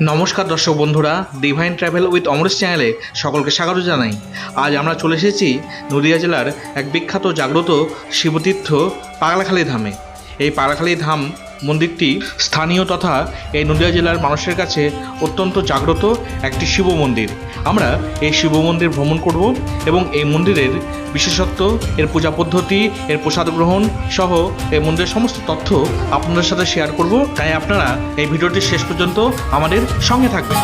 নমস্কার দর্শক বন্ধুরা ডিভাইন ট্রাভেল উইথ অমরেশ চ্যানেলে সকলকে স্বাগত জানাই। আজ আমরা চলে এসেছি নদীয়া জেলার এক বিখ্যাত জাগ্রত শিবতীর্থ পাগলাখালী ধামে। এই পাগলাখালী ধাম মন্দিরটি স্থানীয় তথা এই নদিয়া জেলার মানুষের কাছে অত্যন্ত জাগ্রত একটি শিব মন্দির। আমরা এই শিব মন্দির ভ্রমণ করব এবং এই মন্দিরের বিশেষত্ব, এর পূজা পদ্ধতি, এর প্রসাদ গ্রহণ সহ এই মন্দিরের সমস্ত তথ্য আপনাদের সাথে শেয়ার করব। তাই আপনারা এই ভিডিওটি শেষ পর্যন্ত আমাদের সঙ্গে থাকবেন।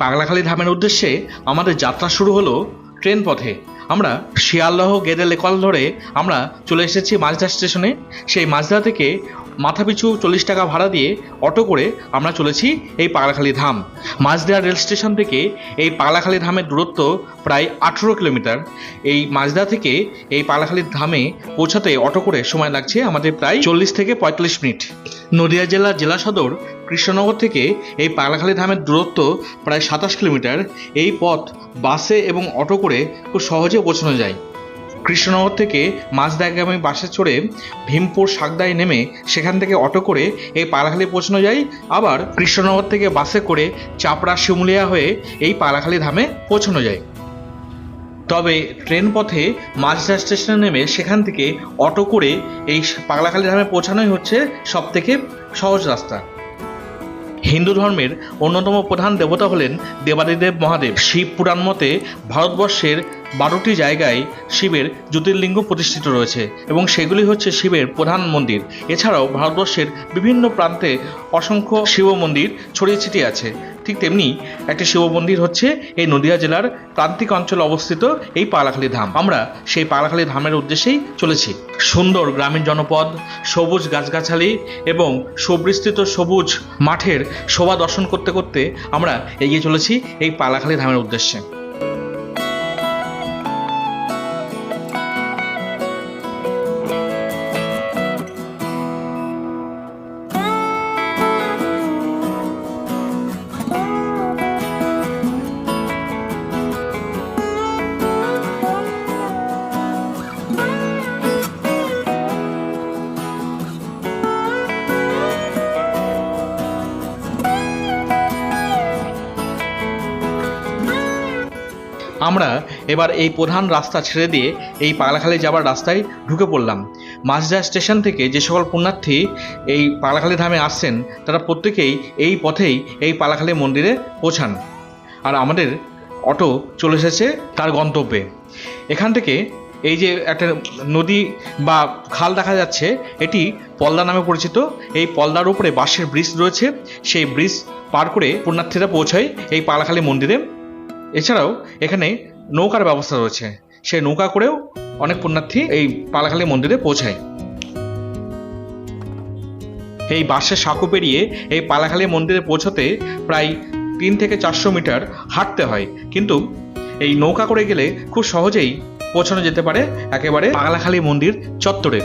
পাগলাখালী ধামের উদ্দেশ্যে আমাদের যাত্রা শুরু হলো ট্রেন পথে। আমরা শিয়ালদহ গেদে লেকল ধরে আমরা চলে এসেছি মাঝদা স্টেশনে। সেই মাঝদা থেকে মাথাপিছু চল্লিশ টাকা ভাড়া দিয়ে অটো করে আমরা চলেছি এই পাগলাখালী ধাম। মাঝদা রেল স্টেশন থেকে এই পাগলাখালী ধামের দূরত্ব প্রায় আঠেরো কিলোমিটার। এই মাঝদা থেকে এই পাগলাখালী ধামে পৌঁছাতে অটো করে সময় লাগছে আমাদের প্রায় চল্লিশ থেকে পঁয়তাল্লিশ মিনিট। নদিয়া জেলার জেলা সদর কৃষ্ণনগর থেকে এই পাগলাখালী ধামের দূরত্ব প্রায় সাতাশ কিলোমিটার, এই পথ বাসে এবং অটো করে খুব সহজে পৌঁছানো যায়। কৃষ্ণনগর থেকে মাঝদাগামী বাসে চড়ে ভীমপুর সাগদায় নেমে সেখান থেকে অটো করে এই পালাখালী পৌঁছানো যায়। আবার কৃষ্ণনগর থেকে বাসে করে চাপড়া শিমুলিয়া হয়ে এই পালাখালী ধামে পৌঁছানো যায়। তবে ট্রেন পথে মাঝদা স্টেশনে নেমে সেখান থেকে অটো করে এই পাগলাখালী ধামে পৌঁছানোই হচ্ছে সব থেকে সহজ রাস্তা। হিন্দু ধর্মের অন্যতম প্রধান দেবতা হলেন দেবাদিদেব মহাদেব। শিব পুরাণ মতে ভারতবর্ষের বারোটি জায়গায় শিবের জ্যোতির্লিঙ্গ প্রতিষ্ঠিত রয়েছে এবং সেগুলি হচ্ছে শিবের প্রধান মন্দির। এছাড়াও ভারতবর্ষের বিভিন্ন প্রান্তে অসংখ্য শিব মন্দির ছড়িয়ে ছিটিয়ে আছে। ঠিক তেমনি একটি শিব মন্দির হচ্ছে এই নদিয়া জেলার প্রান্তিক অঞ্চলে অবস্থিত এই পালাখালী ধাম। আমরা সেই পালাখালী ধামের উদ্দেশ্যেই চলেছি। সুন্দর গ্রামীণ জনপদ, সবুজ গাছগাছালি এবং সুবিস্তৃত সবুজ মাঠের শোভা দর্শন করতে করতে আমরা এগিয়ে চলেছি এই পালাখালী ধামের উদ্দেশ্যে। আমরা এবার এই প্রধান রাস্তা ছেড়ে দিয়ে এই পাগলাখালী যাবার রাস্তায় ঢুকে পড়লাম। মাঝদা স্টেশন থেকে যে সকল পুণ্যার্থী এই পাগলাখালী ধামে আসছেন, তারা প্রত্যেকেই এই পথেই এই পাগলাখালী মন্দিরে পৌঁছান। আর আমাদের অটো চলে এসেছে তার গন্তব্যে। এখান থেকে এই যে একটা নদী বা খাল দেখা যাচ্ছে, এটি পলদা নামে পরিচিত। এই পলদার উপরে বাঁশের ব্রিজ রয়েছে। সেই ব্রিজ পার করে পুণ্যার্থীরা পৌঁছায় এই পাগলাখালী মন্দিরে। এছাড়াও এখানে নৌকার ব্যবস্থা রয়েছে। সেই নৌকা করেও অনেক পুণ্যার্থী এই পালাখালী মন্দিরে পৌঁছায়। এই বাসের সাঁকো পেরিয়ে এই পালাখালী মন্দিরে পৌঁছতে প্রায় তিন থেকে চারশো মিটার হাঁটতে হয়। কিন্তু এই নৌকা করে গেলে খুব সহজেই পৌঁছানো যেতে পারে একেবারে পাগলাখালী মন্দির চত্বরে।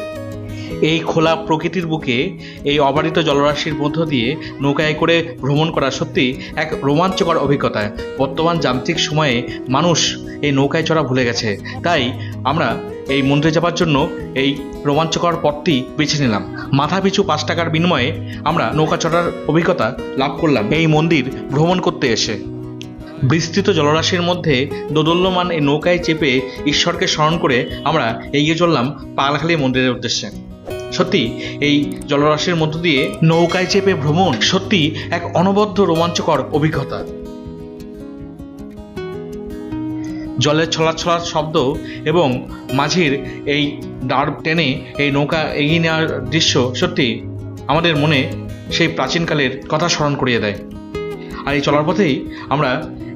এই খোলা প্রকৃতির বুকে এই অবারিত জলরাশির মধ্য দিয়ে নৌকায় করে ভ্রমণ করা সত্যি এক রোমাঞ্চকর অভিজ্ঞতা। বর্তমান যান্ত্রিক সময়ে মানুষ এই নৌকায় চড়া ভুলে গেছে। তাই আমরা এই মন্দিরে যাবার জন্য এই রোমাঞ্চকর পথটি বেছে নিলাম। মাথা পিছু পাঁচ টাকার বিনিময়ে আমরা নৌকা চড়ার অভিজ্ঞতা লাভ করলাম। এই মন্দির ভ্রমণ করতে এসে। বিস্তৃত জলরাশির মধ্যে দোদল্যমান এই নৌকায় চেপে ঈশ্বরকে স্মরণ করে আমরা এগিয়ে চললাম পাগলাখালী মন্দিরের উদ্দেশ্যে। সত্যি, এই জলরাশির মধ্য দিয়ে নৌকায় চেপে ভ্রমণ সত্যি এক অনবদ্য রোমাঞ্চকর অভিজ্ঞতা। জলের ছলা ছলাছলার শব্দ এবং মাঝির এই দাঁড় টেনে এই নৌকা এগিয়ে নেওয়ার দৃশ্য সত্যি আমাদের মনে সেই প্রাচীনকালের কথা স্মরণ করিয়ে দেয়। আর এই চলার পথেই আমরা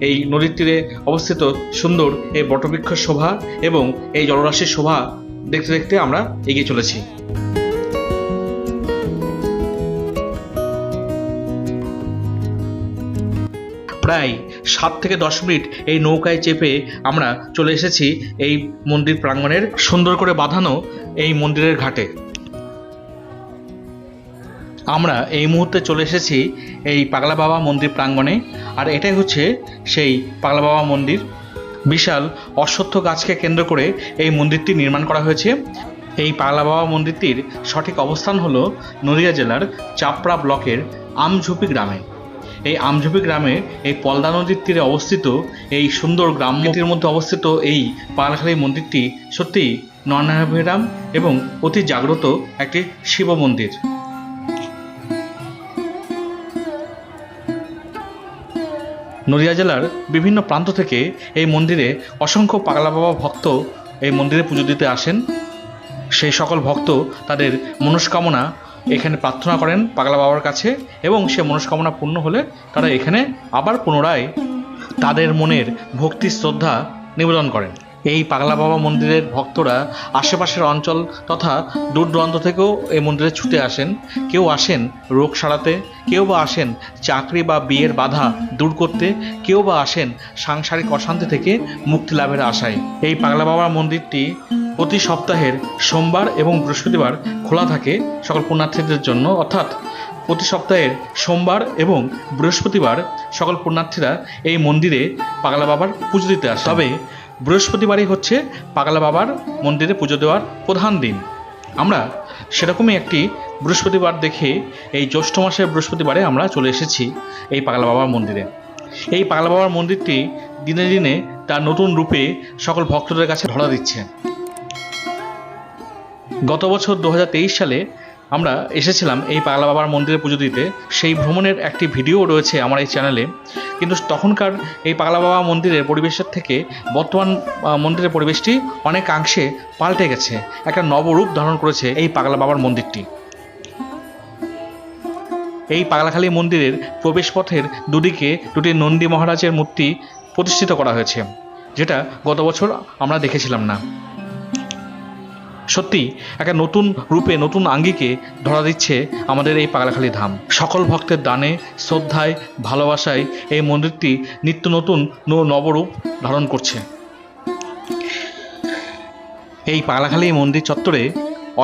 এই নদীর তীরে অবস্থিত সুন্দর এই বটবৃক্ষ শোভা এবং এই জলরাশির শোভা দেখতে দেখতে আমরা এগিয়ে চলেছি। প্রায় সাত থেকে দশ মিনিট এই নৌকায় চেপে আমরা চলে এসেছি এই মন্দির প্রাঙ্গণের সুন্দর করে বাঁধানো এই মন্দিরের ঘাটে। আমরা এই মুহূর্তে চলে এসেছি এই পাগলা বাবা মন্দির প্রাঙ্গণে, আর এটাই হচ্ছে সেই পাগলা বাবা মন্দির। বিশাল অশ্বত্থ গাছকে কেন্দ্র করে এই মন্দিরটি নির্মাণ করা হয়েছে। এই পাগলা বাবা মন্দিরটির সঠিক অবস্থান হলো নদিয়া জেলার চাপড়া ব্লকের আমঝুপি গ্রামে। এই আমঝুপি গ্রামে এই পলদা নদীর তীরে অবস্থিত এই সুন্দর গ্রাম্যটির মধ্যে অবস্থিত এই পাগলাখালী মন্দিরটি সত্যি নয়নাভিরাম এবং অতি জাগ্রত একটি শিব মন্দির। নদিয়া জেলার বিভিন্ন প্রান্ত থেকে এই মন্দিরে অসংখ্য পাগলা বাবা ভক্ত এই মন্দিরে পুজো দিতে আসেন। সেই সকল ভক্ত তাদের মনস্কামনা এখানে প্রার্থনা করেন পাগলা বাবার কাছে এবং সে মনস্কামনা পূর্ণ হলে তারা এখানে আবার পুনরায় তাদের মনের ভক্তি শ্রদ্ধা নিবেদন করেন। এই পাগলা বাবা মন্দিরের ভক্তরা আশেপাশের অঞ্চল তথা দূর দূরান্ত থেকেও এই মন্দিরে ছুটে আসেন। কেউ আসেন রোগ সারাতে, কেউ বা আসেন চাকরি বা বিয়ের বাধা দূর করতে, কেউ বা আসেন সাংসারিক অশান্তি থেকে মুক্তি লাভের আশায়। এই পাগলা বাবার মন্দিরটি প্রতি সপ্তাহের সোমবার এবং বৃহস্পতিবার খোলা থাকে সকল পুণ্যার্থীদের জন্য। অর্থাৎ প্রতি সপ্তাহের সোমবার এবং বৃহস্পতিবার সকল পুণ্যার্থীরা এই মন্দিরে পাগলা বাবার পুজো দিতে আসে তবে বৃহস্পতিবারই হচ্ছে পাগলা বাবার মন্দিরে পুজো দেওয়ার প্রধান দিন। আমরা সেরকমই একটি বৃহস্পতিবার দেখে এই জ্যৈষ্ঠ মাসের বৃহস্পতিবারে আমরা চলে এসেছি এই পাগলা বাবার মন্দিরে। এই পাগলা বাবার মন্দিরটি দিনে দিনে তার নতুন রূপে সকল ভক্তদের কাছে ধরা দিচ্ছে। গত বছর দু হাজার তেইশ সালে আমরা এসেছিলাম এই পাগলা বাবার মন্দিরে পুজো দিতে। সেই ভ্রমণের একটি ভিডিও রয়েছে আমার এই চ্যানেলে। কিন্তু তখনকার এই পাগলা বাবা মন্দিরের পরিবেশের থেকে বর্তমান মন্দিরের পরিবেশটি অনেকাংশে পাল্টে গেছে। একটা নবরূপ ধারণ করেছে এই পাগলা বাবার মন্দিরটি। এই পাগলাখালী মন্দিরের প্রবেশপথের দুদিকে দুটি নন্দী মহারাজের মূর্তি প্রতিষ্ঠিত করা হয়েছে, যেটা গত বছর আমরা দেখেছিলাম না। সত্যি, একটা নতুন রূপে, নতুন আঙ্গিকে ধরা দিচ্ছে আমাদের এই পাগলাখালী ধাম। সকল ভক্তের দানে, শ্রদ্ধায়, ভালোবাসায় এই মন্দিরটি নিত্য নতুন নবরূপ ধারণ করছে। এই পাগলাখালী মন্দির চত্বরে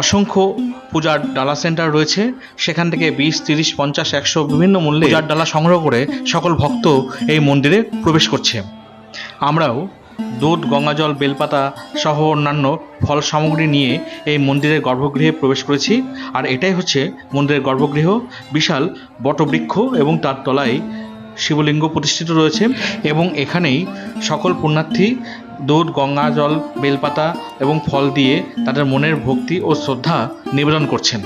অসংখ্য পূজার ডালা সেন্টার রয়েছে। সেখান থেকে বিশ, তিরিশ, পঞ্চাশ, একশো বিভিন্ন মূল্যে পূজার ডালা সংগ্রহ করে সকল ভক্ত এই মন্দিরে প্রবেশ করছে। আমরাও দুধ, গঙ্গাজল, বেলপাতা সহ অন্যান্য ফল সামগ্রী নিয়ে এই মন্দিরের গর্ভগৃহে প্রবেশ করেছি। আর এটাই হচ্ছে মন্দিরের গর্ভগৃহ। বিশাল বটবৃক্ষ এবং তার তলায় শিবলিঙ্গ প্রতিষ্ঠিত রয়েছে এবং এখানেই সকল পুণ্যার্থী দুধ গঙ্গা জল বেলপাতা এবং ফল দিয়ে তাদের মনের ভক্তি ও শ্রদ্ধা নিবেদন করছেন।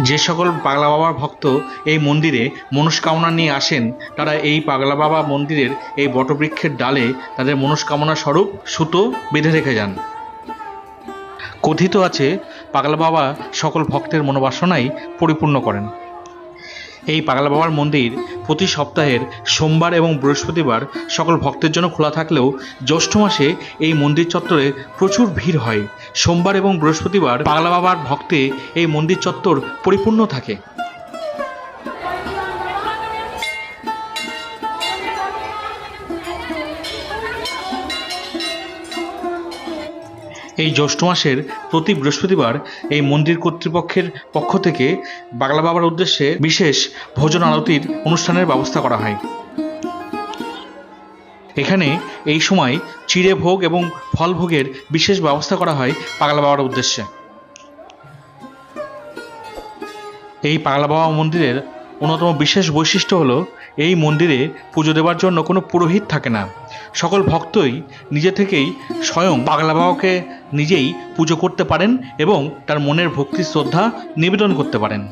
যে সকল পাগলা বাবার ভক্ত এই মন্দিরে মনস্কামনা নিয়ে আসেন, তারা এই পাগলা বাবা মন্দিরের এই বটবৃক্ষের ডালে তাদের মনস্কামনা স্বরূপ সুতো বেঁধে রেখে যান। কথিত আছে, পাগলা বাবা সকল ভক্তের মনোবাসনাই পরিপূর্ণ করেন। এই পাগলা বাবার মন্দির প্রতি সপ্তাহের সোমবার এবং বৃহস্পতিবার সকল ভক্তের জন্য খোলা থাকলেও জ্যৈষ্ঠ মাসে এই মন্দির চত্বরে প্রচুর ভিড় হয়। সোমবার এবং বৃহস্পতিবার পাগলা বাবার ভক্তে এই মন্দির চত্বর পরিপূর্ণ থাকে। এই জ্যৈষ্ঠ মাসের প্রতি বৃহস্পতিবার এই মন্দির কর্তৃপক্ষের পক্ষ থেকে বাংলা বাবার উদ্দেশ্যে বিশেষ ভোজন আরতির অনুষ্ঠানের ব্যবস্থা করা হয়। এখানে এই সময় চিড়ে ভোগ এবং ফল ভোগের বিশেষ ব্যবস্থা করা হয় পাগলা বাবার উদ্দেশ্যে। এই পাগলা বাবা মন্দিরের অন্যতম বিশেষ বৈশিষ্ট্য হলো, এই মন্দিরে পুজো দেওয়ার জন্য কোনো পুরোহিত থাকে না। সকল ভক্তই নিজে থেকেই স্বয়ং পাগলা বাবাকে নিজেই পুজো করতে পারেন এবং তার মনের ভক্তি শ্রদ্ধা নিবেদন করতে পারেন।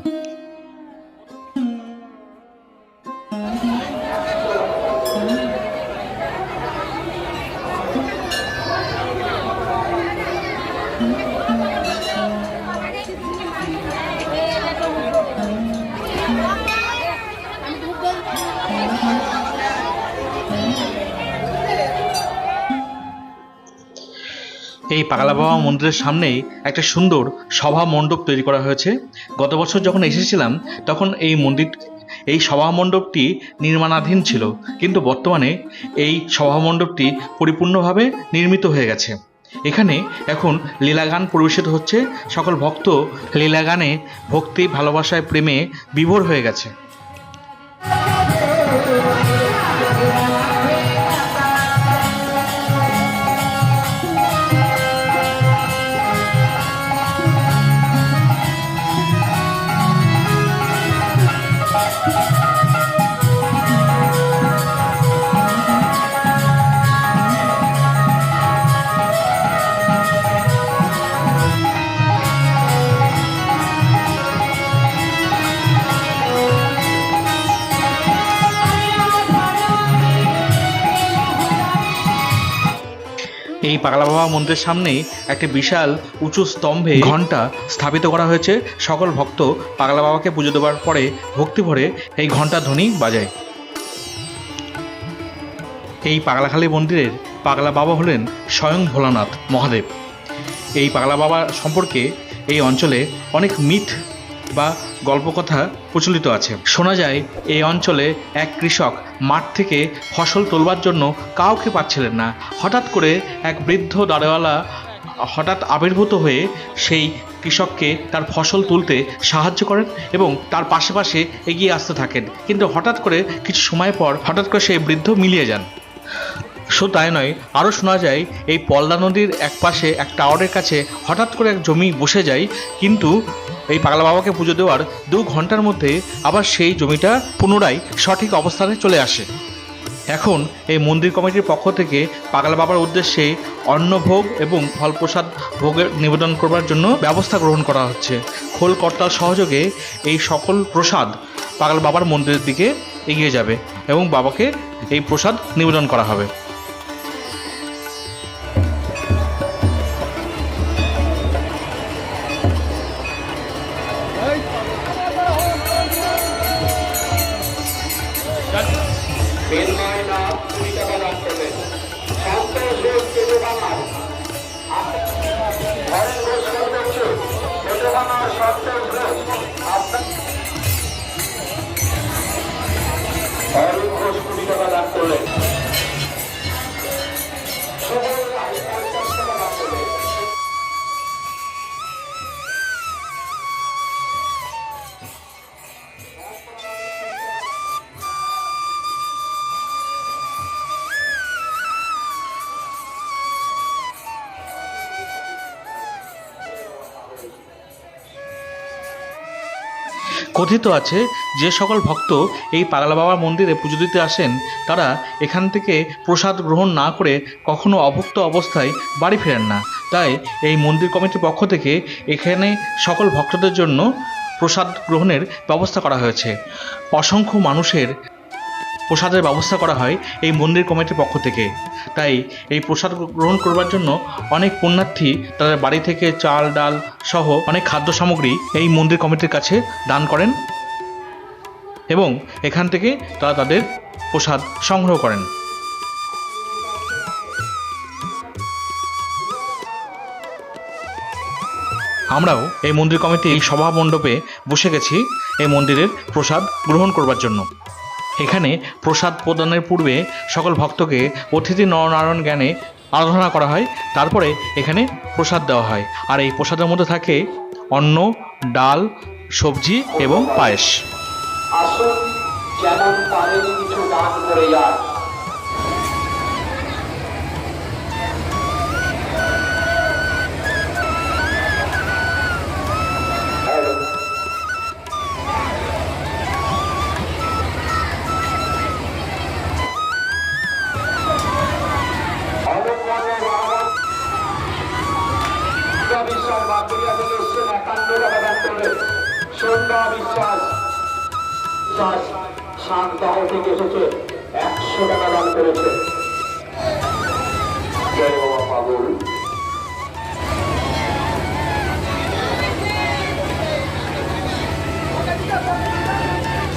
এই পাগলা বাবা মন্দিরের সামনেই একটা সুন্দর সভা মণ্ডপ তৈরি করা হয়েছে। গত বছর যখন এসেছিলাম, তখন এই মন্দির, এই সভা মণ্ডপটি নির্মাণাধীন ছিল। কিন্তু বর্তমানে এই সভা মণ্ডপটি পরিপূর্ণভাবে নির্মিত হয়ে গেছে। এখানে এখন লীলাগান পরিবেশিত হচ্ছে। সকল ভক্ত লীলাগানে ভক্তি, ভালোবাসায়, প্রেমে বিভোর হয়ে গেছে। পাগলা বাবা মন্দিরের সামনেই একটি বিশাল উঁচু স্তম্ভে ঘণ্টা স্থাপিত করা হয়েছে। সকল ভক্ত পাগলা বাবাকে পুজো দেওয়ার পরে ভক্তি ভরে এই ঘণ্টা ধ্বনি বাজায়। এই পাগলাখালী মন্দিরের পাগলা বাবা হলেন স্বয়ং ভোলানাথ মহাদেব। এই পাগলা বাবা সম্পর্কে এই অঞ্চলে অনেক মিথ বা গল্পকথা প্রচলিত আছে। শোনা যায় এই অঞ্চলে এক কৃষক মাঠ থেকে ফসল তোলবার জন্য কাউকে পাচ্ছিলেন না। হঠাৎ করে এক বৃদ্ধ দাড়েওয়ালা হঠাৎ আবির্ভূত হয়ে সেই কৃষককে তার ফসল তুলতে সাহায্য করেন এবং তার পাশে পাশে এগিয়ে আসতে থাকেন। কিন্তু হঠাৎ করে কিছু সময় পর হঠাৎ করে সেই বৃদ্ধ মিলিয়ে যান। শুধু তাই নয়, আরও শোনা যায়, এই পলদা নদীর এক পাশে এক টাওয়ারের কাছে হঠাৎ করে এক জমি বসে যায়, কিন্তু এই পাগলা বাবাকে পুজো দেওয়ার দু ঘণ্টার মধ্যে আবার সেই জমিটা পুনরায় সঠিক অবস্থানে চলে আসে। এখন এই মন্দির কমিটির পক্ষ থেকে পাগলা বাবার উদ্দেশ্যে অন্নভোগ এবং ফলপ্রসাদ ভোগের নিবেদন করবার জন্য ব্যবস্থা গ্রহণ করা হচ্ছে। খোল কর্তার সহযোগে এই সকল প্রসাদ পাগলা বাবার মন্দিরের দিকে এগিয়ে যাবে এবং বাবাকে এই প্রসাদ নিবেদন করা হবে। Amen. কথিত আছে যে সকল ভক্ত এই পাগলা বাবার মন্দিরে পুজো দিতে আসেন, তারা এখান থেকে প্রসাদ গ্রহণ না করে কখনো অভুক্ত অবস্থায় বাড়ি ফেরেন না। তাই এই মন্দির কমিটির পক্ষ থেকে এখানে সকল ভক্তদের জন্য প্রসাদ গ্রহণের ব্যবস্থা করা হয়েছে। অসংখ্য মানুষের প্রসাদের ব্যবস্থা করা হয় এই মন্দির কমিটির পক্ষ থেকে। তাই এই প্রসাদ গ্রহণ করবার জন্য অনেক পুণ্যার্থী তাদের বাড়ি থেকে চাল, ডাল সহ অনেক খাদ্য সামগ্রী এই মন্দির কমিটির কাছে দান করেন এবং এখান থেকে তারা তাদের প্রসাদ সংগ্রহ করেন। আমরাও এই মন্দির কমিটি এই সভা মণ্ডপে বসে গেছি এই মন্দিরের প্রসাদ গ্রহণ করবার জন্য। এখানে প্রসাদ প্রদানের পূর্বে সকল ভক্তকে অতিথি নরনারায়ণ জ্ঞানে আরাধনা করা হয়, তারপরে এখানে প্রসাদ দেওয়া হয়। আর এই প্রসাদের মধ্যে থাকে অন্ন, ডাল, সবজি এবং পায়েস। আসুন, যেমন পারেন কিছু দান করে যান। সন্ধ্যা বিশ্বাস বিশ্বাস শান্তাহ থেকে এসেছে একশো টাকা দান করেছে। জয় বাবা পাগল।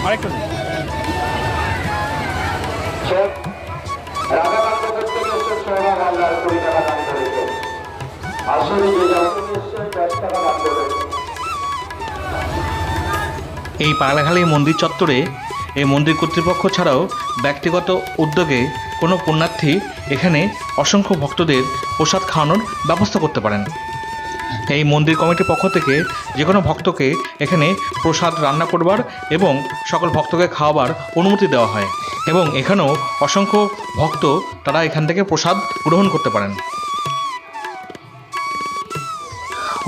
আরেকটু। সোনা হালদার কুড়ি টাকা দান করেছে। আসলে যে যখন এসছেন দশ টাকা দান করেছে। এই পাগলাখালী মন্দির চত্বরে এই মন্দির কর্তৃপক্ষ ছাড়াও ব্যক্তিগত উদ্যোগে কোনো পুণ্যার্থী এখানে অসংখ্য ভক্তদের প্রসাদ খাওয়ানোর ব্যবস্থা করতে পারেন। এই মন্দির কমিটির পক্ষ থেকে যে কোনো ভক্তকে এখানে প্রসাদ রান্না করবার এবং সকল ভক্তকে খাওয়াবার অনুমতি দেওয়া হয় এবং এখানেও অসংখ্য ভক্ত তারা এখান থেকে প্রসাদ গ্রহণ করতে পারেন।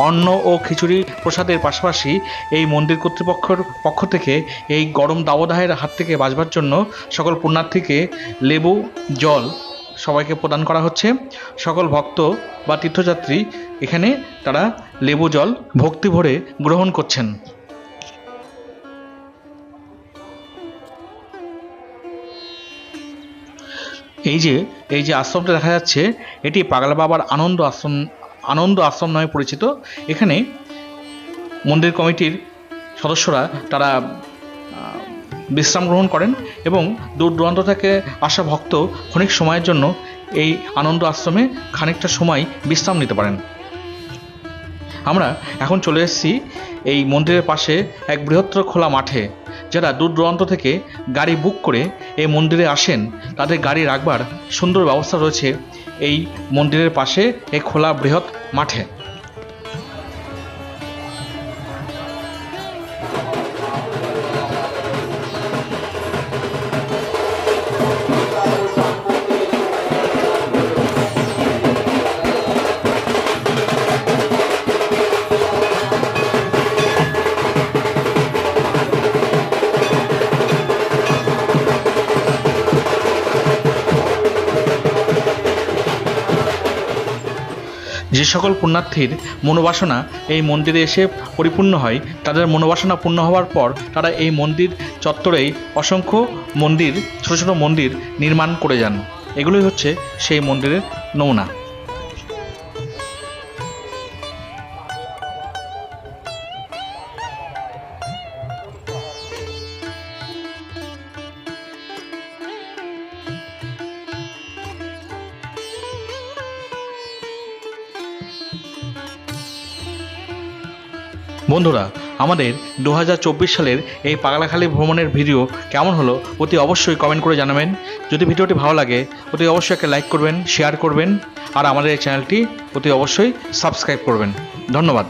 অন্ন ও খিচুড়ি প্রসাদের পাশাপাশি এই মন্দির কর্তৃপক্ষের পক্ষ থেকে এই গরম দাবদাহের হাত থেকে বাঁচবার জন্য সকল পুণ্যার্থীকে লেবু, জল সবাইকে প্রদান করা হচ্ছে। সকল ভক্ত বা তীর্থযাত্রী এখানে তারা লেবু, জল ভক্তি ভরে গ্রহণ করছেন। এই যে এই যে আশ্রমটা দেখা যাচ্ছে, এটি পাগলা বাবার আনন্দ আশ্রম আনন্দ আশ্রম নামে পরিচিত। এখানে মন্দির কমিটির সদস্যরা তারা বিশ্রাম গ্রহণ করেন এবং দূর দূরান্ত থেকে আসা ভক্ত ক্ষণিক সময়ের জন্য এই আনন্দ আশ্রমে খানিকটা সময় বিশ্রাম নিতে পারেন। আমরা এখন চলে এসেছি এই মন্দিরের পাশে এক বৃহত্তর খোলা মাঠে, যারা দূর দূরান্ত থেকে গাড়ি বুক করে এই মন্দিরে আসেন। তাদের গাড়ি রাখবার সুন্দর ব্যবস্থা রয়েছে এই মন্দিরের পাশে এই খোলা বৃহৎ মাঠে। যে সকল পুণ্যার্থীর মনোবাসনা এই মন্দিরে এসে পরিপূর্ণ হয়, তাদের মনোবাসনা পূর্ণ হওয়ার পর তারা এই মন্দির চত্বরেই অসংখ্য মন্দির, ছোটো ছোটো মন্দির নির্মাণ করে যান। এগুলোই হচ্ছে সেই মন্দিরের নমুনা। বন্ধুরা, আমাদের দু হাজার চব্বিশ সালের এই পাগলাখালী ভ্রমণের ভিডিও কেমন হলো অতি অবশ্যই কমেন্ট করে জানাবেন। যদি ভিডিওটি ভালো লাগে, অতি অবশ্যই একটা লাইক করবেন শেয়ার করবেন, আর আমাদের এই চ্যানেলটি অতি অবশ্যই সাবস্ক্রাইব করবেন। ধন্যবাদ।